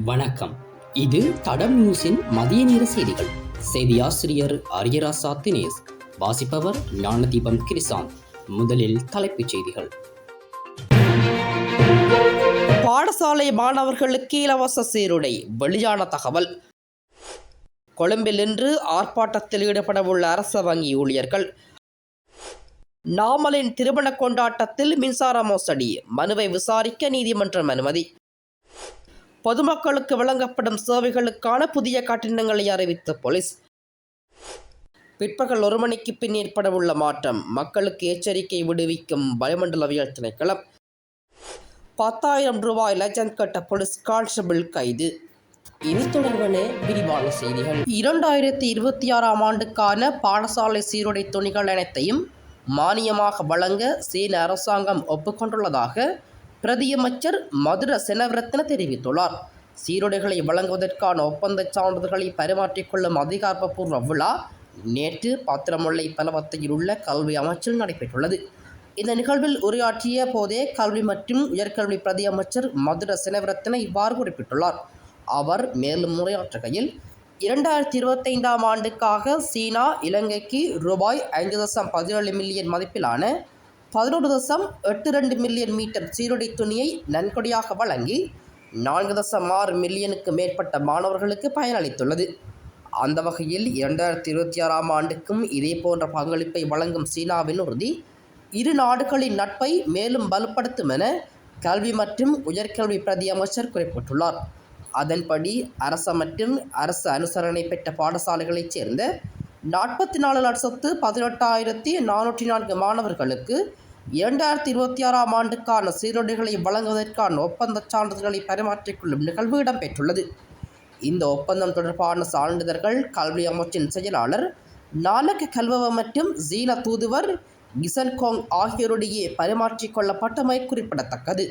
வணக்கம். இது தடம் நியூஸின் மதிய நேர செய்திகள். செய்தி ஆசிரியர் அரியராசா தினேஷ் வாசிப்பவர் ஞானதீபம் கிரிசாந்த் முதலில் தலைப்புச் செய்திகள். பாடசாலை மாணவர்களுக்கு இலவச சீருடை வெளியான தகவல். கொழும்பில் இன்று ஆர்ப்பாட்டத்தில் ஈடுபடவுள்ள அரச வங்கி ஊழியர்கள். நாமலின் திருமண கொண்டாட்டத்தில் மின்சார மோசடி மனுவை விசாரிக்க நீதிமன்றம் அனுமதி. பொதுமக்களுக்கு வழங்கப்படும் சேவைகளுக்கான புதிய கட்டணங்களை அறிவித்த போலீஸ். பிற்பகல் ஒரு மணிக்கு பின் ஏற்படவுள்ள மாற்றம். மக்களுக்கு எச்சரிக்கை விடுவிக்கும் வளிமண்டலவியல் திணைக்களம். பத்தாயிரம் ரூபாய் லஞ்சம் கட்ட போலீஸ் கான்ஸ்டபிள் கைது. இனி தொடர்பான விரிவான செய்திகள். இரண்டாயிரத்தி இருபத்தி ஆறாம் ஆண்டுக்கான பாடசாலை சீருடை துணிகள் அனைத்தையும் மானியமாக வழங்க சீன அரசாங்கம் ஒப்புக்கொண்டுள்ளதாக பிரதியமைச்சர் மதுர செனவரத்ன தெரிவித்துள்ளார். சீருடைகளை வழங்குவதற்கான ஒப்பந்தச் சான்றிதழ்களை பரிமாற்றிக்கொள்ளும் அதிகாரப்பூர்வ விழா நேற்று பாத்திரமுல்லை பலவத்தையில் உள்ள கல்வி அமைச்சில் நடைபெற்றுள்ளது. இந்த நிகழ்வில் உரையாற்றிய போதே கல்வி மற்றும் உயர்கல்வி பிரதி அமைச்சர் மதுர செனவரத்ன இவ்வாறு குறிப்பிட்டுள்ளார். அவர் மேலும் உரையாற்றுகையில் இரண்டாயிரத்தி இருபத்தைந்தாம் ஆண்டுக்காக சீனா இலங்கைக்கு ரூபாய் ஐந்து தசம் பதினேழு மில்லியன் மதிப்பிலான பதினோரு தசம் எட்டு ரெண்டு மில்லியன் மீட்டர் சீருடை துணியை நன்கொடையாக வழங்கி நான்கு தசம் ஆறு மில்லியனுக்கு மேற்பட்ட மாணவர்களுக்கு பயனளித்துள்ளது. அந்த வகையில் இரண்டாயிரத்தி இருபத்தி ஆறாம் ஆண்டுக்கும் இதே போன்ற பங்களிப்பை வழங்கும் சீனாவின் உறுதி இரு நாடுகளின் நட்பை மேலும் வலுப்படுத்தும் என கல்வி மற்றும் உயர்கல்வி பிரதி அமைச்சர் குறிப்பிட்டுள்ளார். அதன்படி அரச மற்றும் அரசு அனுசரணை பெற்ற பாடசாலைகளைச் சேர்ந்த நாற்பத்தி நாலு லட்சத்து பதினெட்டாயிரத்தி நானூற்றி நான்கு மாணவர்களுக்கு இரண்டாயிரத்தி இருபத்தி ஆறாம் ஆண்டுக்கான சீருடைகளை வழங்குவதற்கான ஒப்பந்த சான்றிதழ்களை பரிமாற்றிக்கொள்ளும் நிகழ்வு இடம்பெற்றுள்ளது. இந்த ஒப்பந்தம் தொடர்பான சான்றிதழ்கள் கல்வி அமைச்சின் செயலாளர் நாலக் கல்வவ மற்றும் ஜீல தூதுவர் கிசன்கோங் ஆகியோரிடையே பரிமாற்றிக் கொள்ளப்பட்டமை குறிப்பிடத்தக்கது.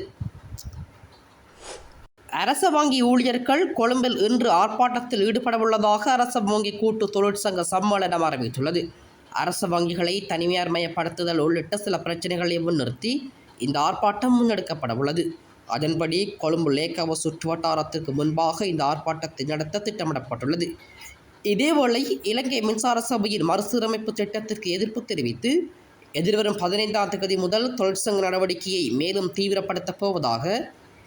அரச வங்கி ஊழியர்கள் கொழும்பில் இன்று ஆர்ப்பாட்டத்தில் ஈடுபடவுள்ளதாக அரச வங்கி கூட்டு தொழிற்சங்க சம்மேளனம் அறிவித்துள்ளது. அரச வங்கிகளை தனியார்மயப்படுத்துதல் உள்ளிட்ட சில பிரச்சனைகளை முன்னிறுத்தி இந்த ஆர்ப்பாட்டம் முன்னெடுக்கப்பட உள்ளது. அதன்படி கொழும்பு லேக்கவ சுற்று வட்டாரத்திற்கு முன்பாக இந்த ஆர்ப்பாட்டத்தை நடத்த திட்டமிடப்பட்டுள்ளது. இதேவேளை இலங்கை மின்சார சபையின் மறுசீரமைப்பு திட்டத்திற்கு எதிர்ப்பு தெரிவித்து எதிர்வரும் பதினைந்தாம் தேதி முதல் தொழிற்சங்க நடவடிக்கையை மேலும் தீவிரப்படுத்தப் போவதாக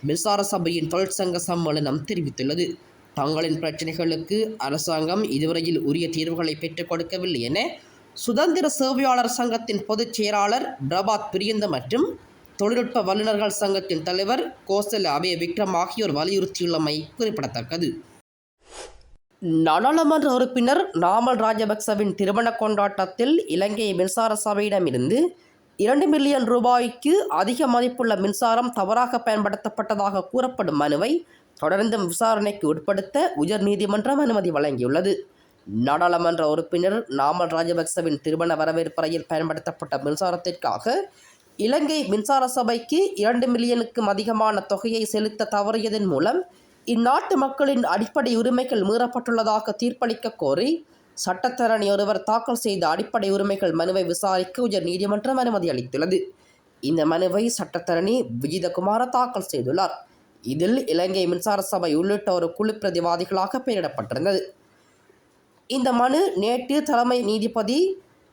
மின்சார சபையின் தொழிற்சங்க சம்மேளனம் தெரிவித்துள்ளது. தங்களின் பிரச்சினைகளுக்கு அரசாங்கம் இதுவரையில் உரிய தீர்வுகளை பெற்றுக் கொடுக்கவில்லை என சுதந்திர சேவையாளர் சங்கத்தின் பொதுச் செயலாளர் பிரபாத் பிரியந்த மற்றும் தொழில்நுட்ப வல்லுநர்கள் சங்கத்தின் தலைவர் கோசல அபய விக்ரம் ஆகியோர் வலியுறுத்தியுள்ளமை குறிப்பிடத்தக்கது. நாடாளுமன்ற உறுப்பினர் நாமல் ராஜபக்சவின் திருமண கொண்டாட்டத்தில் இலங்கை மின்சார சபையிடமிருந்து இரண்டு மில்லியன் ரூபாய்க்கு அதிக மதிப்புள்ள மின்சாரம் தவறாக பயன்படுத்தப்பட்டதாக கூறப்படும் மனுவை தொடர்ந்தும் விசாரணைக்கு உட்படுத்த உயர் நீதிமன்றம் அனுமதி வழங்கியுள்ளது. நாடாளுமன்ற உறுப்பினர் நாமல் ராஜபக்சவின் திருமண வரவேற்பறையில் பயன்படுத்தப்பட்ட மின்சாரத்திற்காக இலங்கை மின்சார சபைக்கு இரண்டு மில்லியனுக்கும் அதிகமான தொகையை செலுத்த தவறியதன் மூலம் இந்நாட்டு மக்களின் அடிப்படை உரிமைகள் மீறப்பட்டுள்ளதாக தீர்ப்பளிக்க கோரி சட்டத்தரணி ஒருவர் தாக்கல் செய்த அடிப்படை உரிமைகள் மனுவை விசாரிக்க உயர் நீதிமன்றம் அனுமதி அளித்துள்ளது. இந்த மனுவை சட்டத்தரணி விஜிதகுமார தாக்கல் செய்துள்ளார். இதில் இலங்கை மின்சார சபை உள்ளிட்ட ஒரு குழு பிரதிவாதிகளாக பெயரிடப்பட்டிருந்தது. இந்த மனு நேற்று தலைமை நீதிபதி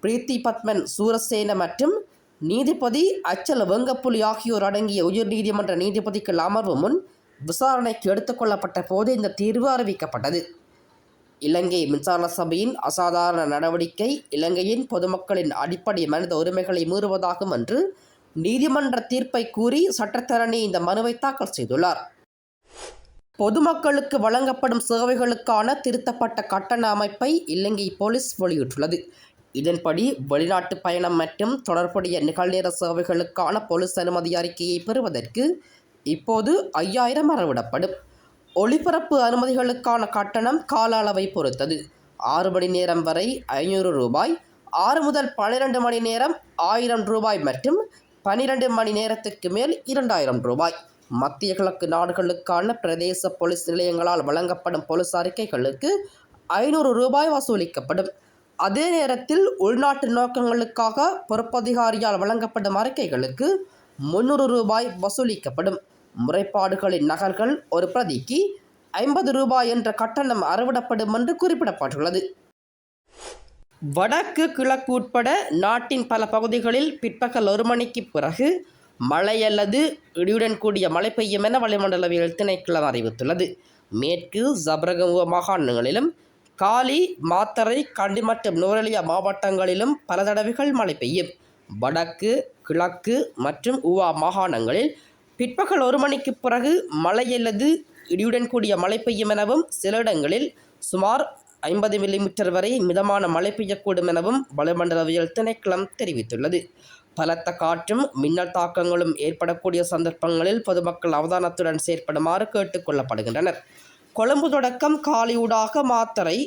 பிரீத்தி பத்மன் சூரசேன மற்றும் நீதிபதி அச்சல் வெங்கப்புலி ஆகியோர் அடங்கிய உயர் நீதிமன்ற நீதிபதிகள் அமர்வு முன் விசாரணைக்கு எடுத்துக்கொள்ளப்பட்ட போது இந்த தீர்வு அறிவிக்கப்பட்டது. இலங்கை மின்சார சபையின் அசாதாரண நடவடிக்கை இலங்கையின் பொதுமக்களின் அடிப்படை மனித உரிமைகளை மீறுவதாகும் என்று நீதிமன்ற தீர்ப்பை கூறி சட்டத்தரணி இந்த மனுவை தாக்கல் செய்துள்ளார். பொதுமக்களுக்கு வழங்கப்படும் சேவைகளுக்கான திருத்தப்பட்ட கட்டண அமைப்பை இலங்கை போலீஸ் வெளியிட்டுள்ளது. இதன்படி வெளிநாட்டு பயணம் மற்றும் தொடர்புடைய நிகழ்நேர சேவைகளுக்கான போலீஸ் அனுமதி அறிக்கையை பெறுவதற்கு இப்போது ஐயாயிரம் அறவிடப்படும். ஒளிபரப்பு அனுமதிகளுக்கான கட்டணம் கால அளவை பொறுத்தது. ஆறு மணி நேரம் வரை ஐநூறு ரூபாய் ஆறு முதல் பன்னிரண்டு மணி நேரம் ஆயிரம் ரூபாய் மற்றும் பன்னிரண்டு மணி நேரத்திற்கு மேல் இரண்டாயிரம் ரூபாய். மத்திய கிழக்கு நாடுகளுக்கான பிரதேச போலீஸ் நிலையங்களால் வழங்கப்படும் போலீஸ் அறிக்கைகளுக்கு ஐநூறு ரூபாய் வசூலிக்கப்படும். அதே நேரத்தில் உள்நாட்டு நோக்கங்களுக்காக பொறுப்பதிகாரியால் வழங்கப்படும் அறிக்கைகளுக்கு முன்னூறு ரூபாய் வசூலிக்கப்படும். முறைப்பாடுகளின் நகல்கள் ஒரு பிரதிக்கு ஐம்பது ரூபாய் என்ற கட்டணம் அறவிடப்படும் என்று குறிப்பிடப்பட்டுள்ளது. வடக்கு கிழக்கு உட்பட நாட்டின் பல பகுதிகளில் பிற்பகல் ஒரு மணிக்கு பிறகு மழை அல்லது இடியுடன் கூடிய மழை பெய்யும் என வளிமண்டலவியல் திணைக்களம் அறிவித்துள்ளது. மேற்கு ஜப்ரகமுவ மாகாணங்களிலும் காலி மாத்தரை கண்டி மற்றும் நுவரெலியா மாவட்டங்களிலும் பல தடவைகள் மழை பெய்யும். வடக்கு கிழக்கு மற்றும் உவா மாகாணங்களில் பிற்பகல் ஒரு மணிக்கு பிறகு மழை அல்லது இடியுடன் கூடிய மழை பெய்யும் எனவும் சில இடங்களில் சுமார் ஐம்பது மில்லிமீட்டர் வரை மிதமான மழை பெய்யக்கூடும் எனவும் வளிமண்டலவியல் திணைக்களம் தெரிவித்துள்ளது. பலத்த காற்றும் மின்னல் தாக்கங்களும் ஏற்படக்கூடிய சந்தர்ப்பங்களில் பொதுமக்கள் அவதானத்துடன் செயற்படுமாறு கேட்டுக்கொள்ளப்படுகின்றனர் கொழும்பு தொடக்கம் காலியூடாக மாத்தரை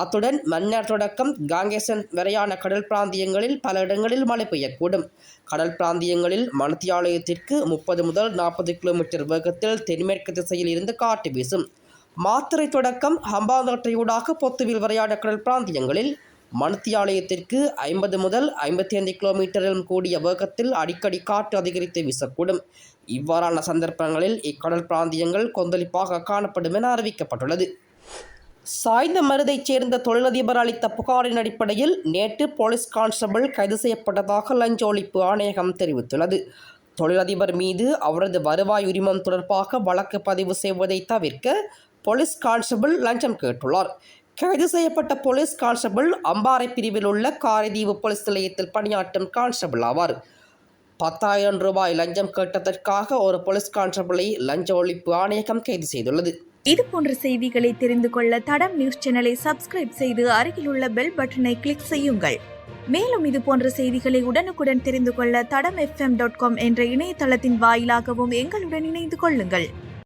அத்துடன் மன்னர் தொடக்கம் காங்கேசன் வரையான கடல் பிராந்தியங்களில் பல இடங்களில் மழை பெய்யக்கூடும். கடல் பிராந்தியங்களில் மணத்தியாலயத்திற்கு முப்பது முதல் நாற்பது கிலோமீட்டர் வேகத்தில் தென்மேற்கு திசையில் இருந்து காற்று வீசும். மாத்திரை தொடக்கம் ஹம்பாந்தோட்டையூடாக பொத்துவில் வரையான கடல் பிராந்தியங்களில் மணத்தியாலயத்திற்கு ஐம்பது முதல் ஐம்பத்தி ஐந்து கிலோமீட்டரிலும் கூடிய வேகத்தில் அடிக்கடி காற்று அதிகரித்து வீசக்கூடும். இவ்வாறான சந்தர்ப்பங்களில் இக்கடல் பிராந்தியங்கள் கொந்தளிப்பாக காணப்படும் என அறிவிக்கப்பட்டுள்ளது. சாய்ந்த மருதைச் சேர்ந்த தொழிலதிபர் அளித்த புகாரின் அடிப்படையில் நேற்று போலீஸ் கான்ஸ்டபிள் கைது செய்யப்பட்டதாக லஞ்ச ஒழிப்பு ஆணையகம் தெரிவித்துள்ளது. தொழிலதிபர் மீது அவரது வருவாய் உரிமம் தொடர்பாக வழக்கு பதிவு செய்வதை தவிர்க்க போலீஸ் கான்ஸ்டபிள் லஞ்சம் கேட்டுள்ளார். கைது செய்யப்பட்ட போலீஸ் கான்ஸ்டபிள் அம்பாறை பிரிவில் உள்ள காரைதீவு போலீஸ் நிலையத்தில் பணியாற்றும் கான்ஸ்டபிள் ஆவார். பத்தாயிரம் ரூபாய் லஞ்சம் கேட்டதற்காக ஒரு போலீஸ் கான்ஸ்டபிளை லஞ்ச ஒழிப்பு ஆணையகம் கைது செய்துள்ளது. இது போன்ற செய்திகளை தெரிந்து கொள்ள தடம் நியூஸ் சேனலை சப்ஸ்கிரைப் செய்து அருகில் உள்ள பெல் பட்டனை கிளிக் செய்யுங்கள். மேலும் இது போன்ற செய்திகளை உடனுக்குடன் தெரிந்து கொள்ள தடம் எஃப்எம் டாட் காம் என்ற இணையதளத்தின் வாயிலாகவும் எங்களுடன் இணைந்து கொள்ளுங்கள்.